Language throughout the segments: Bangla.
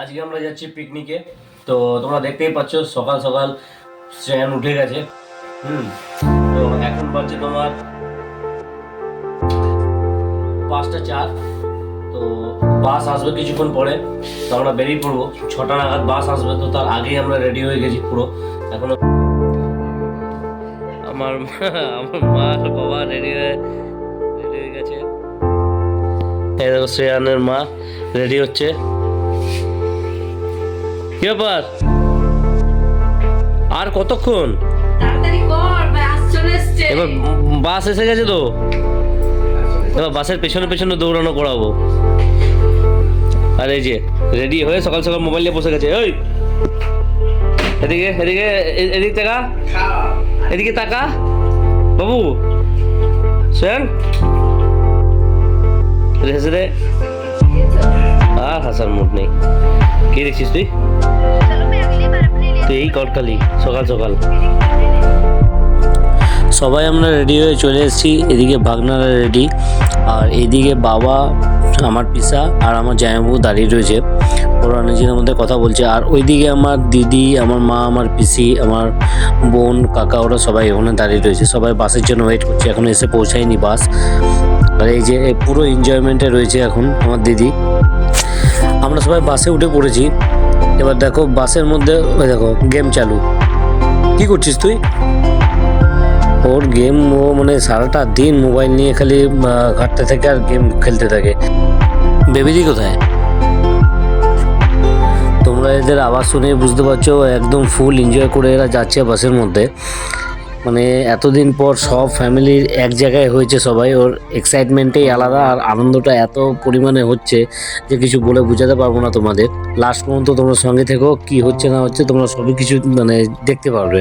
আজকে আমরা যাচ্ছি পিকনিকে তো তোমরা দেখতেই পাচ্ছ, সকাল সকাল শ্রেয়ান উঠে গেছে। হুম, তো এখন বাজছে তোমার পাঁচটা চার। তো বাস আসবে কিছুক্ষণ পরে, তো আমরা বেরিয়ে পড়ব। ছটা নাগাদ বাস আসবে, তো তার আগেই আমরা রেডি হয়ে গেছি পুরো। এখনও আমার আমার মা আর বাবা রেডি হয়ে রেডি হয়ে গেছে। শ্রেয়ানের মা রেডি হচ্ছে। কি ব্যাপার? আর কতক্ষণ? তাড়াতাড়ি কর বাস চলে এসছে। এবার বাস এসে গেছে তো। এবার বাসের পেছনে পেছনে দৌড়ানো করাবো। আর এই যে রেডি হয়ে সকাল সকাল মোবাইল নিয়ে বসে গেছে। ওই এদিকে এদিকে এদিকে তাকা। এদিকে তাকা। বাবু শোন। হেসে দে। আর হাসার মুড নেই। কি দেখছিস তুই? তুই এই কটকালি সকাল সকাল। সবাই আমরা রেডি হয়ে চলে এসেছি, এদিকে ভাগনারা রেডি আর এদিকে বাবা, আমার পিসা আর আমার জামাইবাবু দাঁড়িয়ে রয়েছে। ওরা নিজেদের মধ্যে কথা বলছে। আর ওইদিকে আমার দিদি, আমার মা, আমার পিসি, আমার বোন, কাকা, ওরা সবাই ওখানে দাঁড়িয়ে রয়েছে। সবাই বাসের জন্য ওয়েট করছে, এখন এসে পৌঁছায়নি বাস। আর এই যে পুরো এনজয়মেন্টে রয়েছে এখন আমার দিদি। আমরা সবাই বাসে উঠে পড়েছি। এবার দেখো বাসের মধ্যে, ওই দেখো গেম চালু। কি করছিস তুই? ওর গেম ও মানে সারাটা দিন মোবাইল নিয়ে খালি ঘাঁটতে থাকে আর গেম খেলতে থাকে। বেবিদি কোথায়? তোমরা এদের আওয়াজ শুনে বুঝতে পারছ, একদম ফুল এনজয় করে এরা যাচ্ছে বাসের মধ্যে। মানে এতদিন পর সব ফ্যামিলির এক জায়গায় হয়েছে সবাই। ওর এক্সাইটমেন্টেই আলাদা আর আনন্দটা এত পরিমাণে হচ্ছে যে কিছু বলে বোঝাতে পারব না তোমাদের। লাস্ট পর্যন্ত তোমরা সঙ্গে থেকেও কি হচ্ছে না হচ্ছে তোমরা সবই কিছু মানে দেখতে পারবে।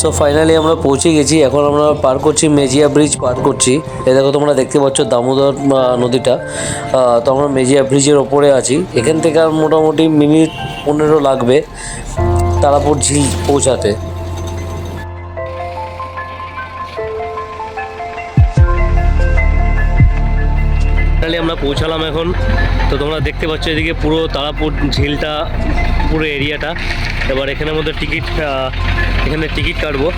সো ফাইনালি আমরা পৌঁছে গেছি। এখন আমরা পার করছি মেজিয়া ব্রিজ পার করছি। এ দেখো তোমরা দেখতে পাচ্ছ দামোদর নদীটা। তো আমরা মেজিয়া ব্রিজের ওপরে আছি। এখান থেকে আর মোটামুটি মিনিট পনেরো লাগবে তারাপুর ঝিল পৌঁছাতে। আমরা পৌঁছালাম এখন। তো তোমরা দেখতে পাচ্ছ এদিকে পুরো তারাপুর ঝিলটা পুরো এরিয়াটা। এবার এখানের মধ্যে টিকিট এখানে টিকিট কাটবো।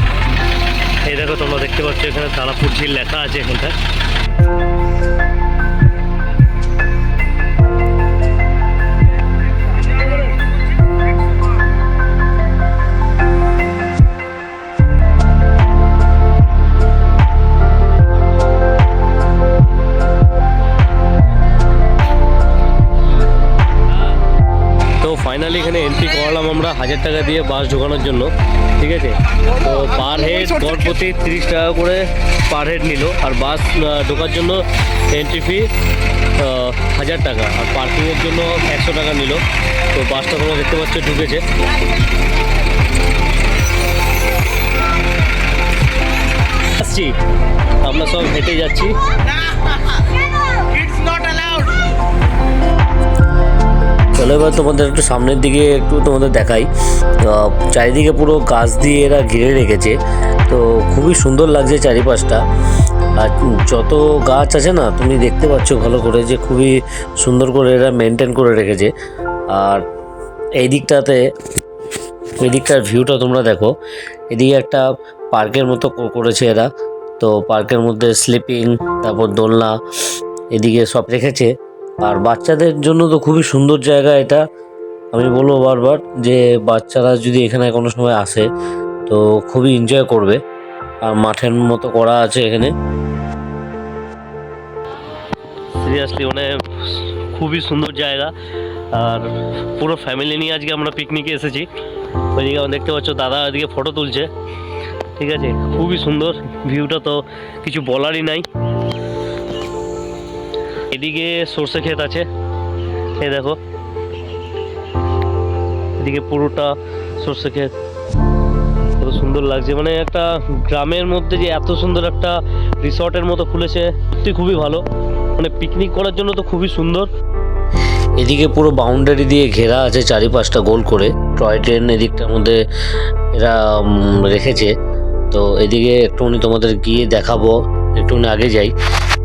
এই দেখো তোমরা দেখতে পাচ্ছ, এখানে তারাপুর ঝিল লেখা আছে এখানটা হাজার টাকা দিয়ে বাস ঢোকানোর জন্য, ঠিক আছে? তো পার হেড গড় প্রতি তিরিশ টাকা করে পার হেড নিল, আর বাস ঢোকার জন্য এন্ট্রি ফি হাজার টাকা, আর পার্কিংয়ের জন্য একশো টাকা নিল। তো বাসটা তোমরা দেখতে পাচ্ছ ঢুকেছে। আসছি। আমরা সব হেঁটে যাচ্ছি. চলো, এবার তোমাদের একটু সামনের দিকে একটু তোমাদের দেখাই। চারিদিকে পুরো গাছ দিয়ে এরা ঘিরে রেখেছে। তো খুবই সুন্দর লাগছে চারিপাশটা। আর যত গাছ আছে না, তুমি দেখতে পাচ্ছ ভালো করে যে খুবই সুন্দর করে এরা মেনটেন করে রেখেছে। আর এই দিকটাতে, এই দিকটার ভিউটা তোমরা দেখো। এদিকে একটা পার্কের মতো করেছে এরা। তো পার্কের মধ্যে স্লিপিং তারপর দোলনা, এদিকে সব রেখেছে। আর বাচ্চাদের জন্য তো খুবই সুন্দর জায়গা এটা। আমি বলব বারবার যে বাচ্চারা যদি এখানে কোনো সময় আসে, তো খুবই এনজয় করবে। আর মাঠের মতো করা আছে এখানে। সিরিয়াসলি মানে খুবই সুন্দর জায়গা। আর পুরো ফ্যামিলি নিয়ে আজকে আমরা পিকনিকে এসেছি। ওইদিকে দেখতে পাচ্ছ দাদা ওইদিকে ফটো তুলছে। ঠিক আছে? খুবই সুন্দর। ভিউটা তো কিছু বলারই নাই। এদিকে সর্ষে ক্ষেত আছে। এই দেখো। এদিকে পুরোটা সর্ষে ক্ষেত। কত সুন্দর লাগছে। মানে একটা গ্রামের মধ্যে যে এত সুন্দর একটা রিসর্টের মতো খুলেছে, সত্যি খুবই ভালো। মানে পিকনিক করার জন্য তো খুবই সুন্দর। এদিকে পুরো বাউন্ডারি দিয়ে ঘেরা আছে চারিপাশটা গোল করে। টয় ট্রেন এদিকটার মধ্যে এরা রেখেছে। তো এদিকে একটুখানি তোমাদের গিয়ে দেখাবো। একটুখানি আগে যাই।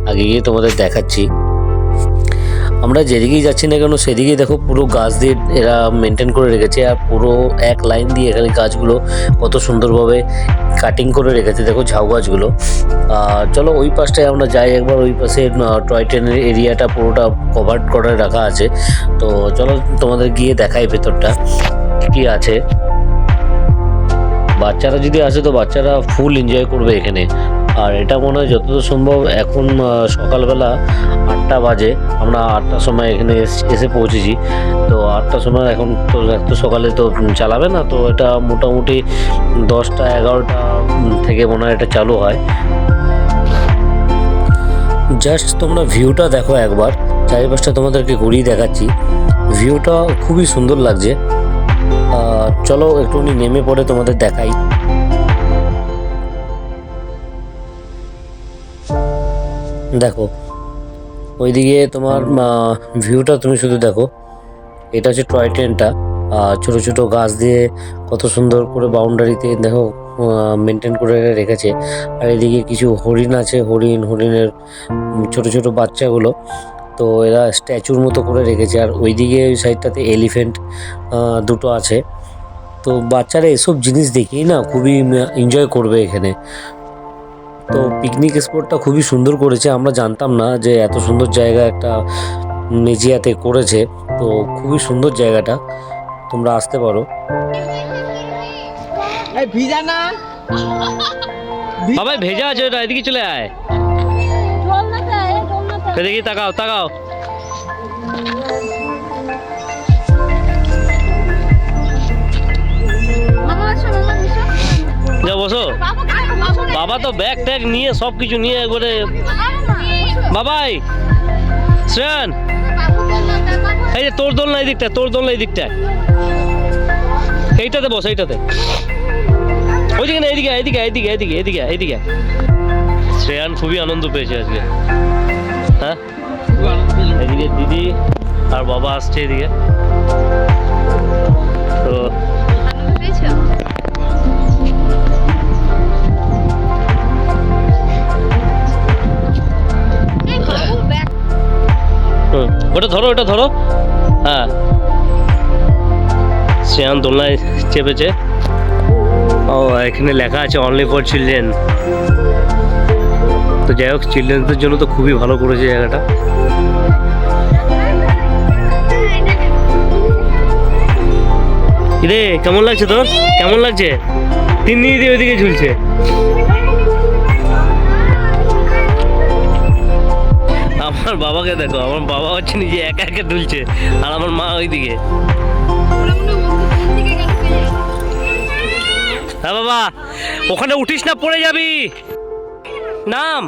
আগে গিয়ে তোমাদের দেখাচ্ছি। আমরা যেদিকেই যাচ্ছি না কেন, সেদিকেই দেখো পুরো গাছ দিয়ে এরা মেনটেন করে রেখেছে আর পুরো এক লাইন দিয়ে এখানে গাছগুলো কত সুন্দরভাবে কাটিং করে রেখেছে, দেখো ঝাউ গাছগুলো। আর চলো ওই পাশটায় আমরা যাই একবার, ওই পাশে টয় ট্রেনের এরিয়াটা পুরোটা কভার করে রাখা আছে। তো চলো তোমাদের গিয়ে দেখাই ভেতরটা, কি আছে। বাচ্চারা যদি আসে তো বাচ্চারা ফুল এনজয় করবে এখানে। আর এটা মনে হয় যতদূর সম্ভব এখন সকালবেলা আটটা বাজে। আমরা আটটার সময় এখানে এস- পৌঁছেছি। তো আটটার সময় এখন তো এত সকালে তো চালাবে না, তো এটা মোটামুটি দশটা, এগারোটা থেকে মনে হয় এটা চালু হয়। জাস্ট তোমরা ভিউটা দেখো একবার। চারিপাশটা তোমাদেরকে ঘুরিয়ে দেখাচ্ছি। ভিউটা খুবই সুন্দর লাগছে। চলো একটুখানি নেমে পড়ে তোমাদের দেখাই। দেখো ওইদিকে তোমার ভিউটা তুমি শুধু দেখো। এটা হচ্ছে টয় ট্রেনটা ছোট ছোট গাছ দিয়ে কত সুন্দর করে বাউন্ডারিতে দেখো মেনটেন করে রেখেছে। আর এদিকে কিছু হরিণ আছে হরিণ হরিণের ছোট ছোট বাচ্চাগুলো। তো এরা স্ট্যাচুর মতো করে রেখেছে। আর ওইদিকে ওই সাইডটাতে এলিফেন্ট দুটো আছে। তো বাচ্চারা এসব জিনিস দেখেই না খুবই এনজয় করবে এখানে। তো পিকনিক স্পটটা খুবই সুন্দর করেছে। আমরা জানতাম না যে এত সুন্দর জায়গা একটা মেজিয়াতে করেছে। তো খুবই সুন্দর জায়গাটা। তোমরা আসতে পারো। এই ভিজা না বাবাই ভেজা আছে ওটা এদিকে চলে আয়। এদিকে তাকাও তাকাও। বাবা তো ব্যাগ ট্যাগ নিয়ে সব কিছু নিয়ে একবারে বাবাই, শ্রেয়ান। এই যে তোর দোলনা এই দিকটা, তোর দোলনা এই দিকটা। এইটাতে বস, এইটাতে। ওইদিকে না, এইদিকে এইদিকে এইদিকে এইদিকে এদিকে এইদিকে। শ্রেয়ান খুবই আনন্দ পেয়েছে আজকে। হ্যাঁ? এদিকে দিদি আর বাবা আসছে এদিকে। তো ওটা ধরো ওটা ধরো। হ্যাঁ। শ্রেয়ান দোলনায় চেপেছে। ও, এখানে লেখা আছে অনলি ফর চিলড্রেন তো যাই হোক চিলড্রেনদের জন্য তো খুবই ভালো করেছে জায়গাটা। কেমন লাগছে তোর? কেমন লাগছে? তিন দিদি ওইদিকে ঝুলছে। আমার বাবাকে দেখো, আমার বাবা হচ্ছে নিজে একা একা দুলছে, আর আমার মা ওইদিকে। হ্যাঁ বাবা, ওখানে উঠিস না, পড়ে যাবি। নাম।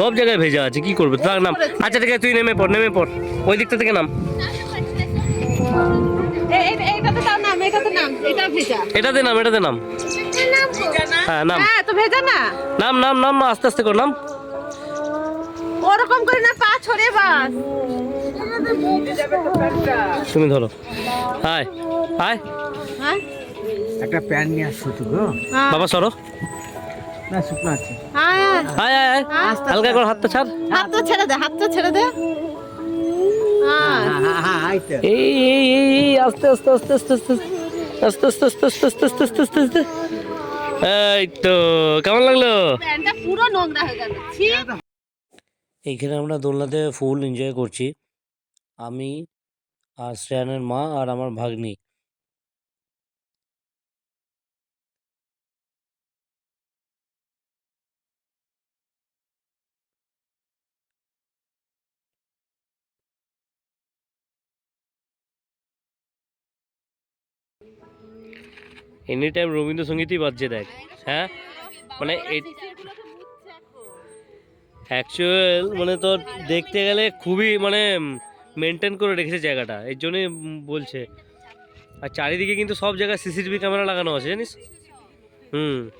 সব জায়গায় ভেজা আছে, কি করবে? তার নাম। আচ্ছা আছে, তুই নেমে পড় নেমে পড়। ওই দিকটা থেকে নাম। এটা ভেজা এটাতে নাম এটাতে নাম হ্যাঁ নাম হ্যাঁ তো ভেজা না নাম নাম নাম আস্তে আস্তে কর নাম ওরকম করে না পা ছড়ে বাস তুমি ধরো হায় হায় হ্যাঁ একটা প্যান নিয়ে আসছো তো গো হ্যাঁ বাবা সরো না শুকনো আছে হ্যাঁ হায় হায় হায় হালকা করে হাতটা ছাড় হাত তো ছেড়ে দে হাত তো ছেড়ে দে হ্যাঁ হ্যাঁ হ্যাঁ হ্যাঁ এই আস্তে আস্তে আস্তে আস্তে আস্তে আস্তে আস্তে আস্তে আস্তে আস্তে আস্তে আস্তে আস্তে আস্তে। এই তো কেমন লাগল? পুরো নোংরা হয়ে গেল। এইখানে আমরা দোলনাতে ফুল এনজয় করছি। আমি আর শ্রেয়ানের মা আর আমার ভাগ্নি। এনি টাইম রবীন্দ্রসঙ্গীতই বাজছে দেখ হ্যাঁ? মানে অ্যাকচুয়াল মানে তোর দেখতে গেলে খুবই মানে মেনটেন করে রেখেছে জায়গাটা, এর জন্যই বলছে। আর চারিদিকে কিন্তু সব জায়গায় সিসিটিভি ক্যামেরা লাগানো আছে, জানিস? হুম।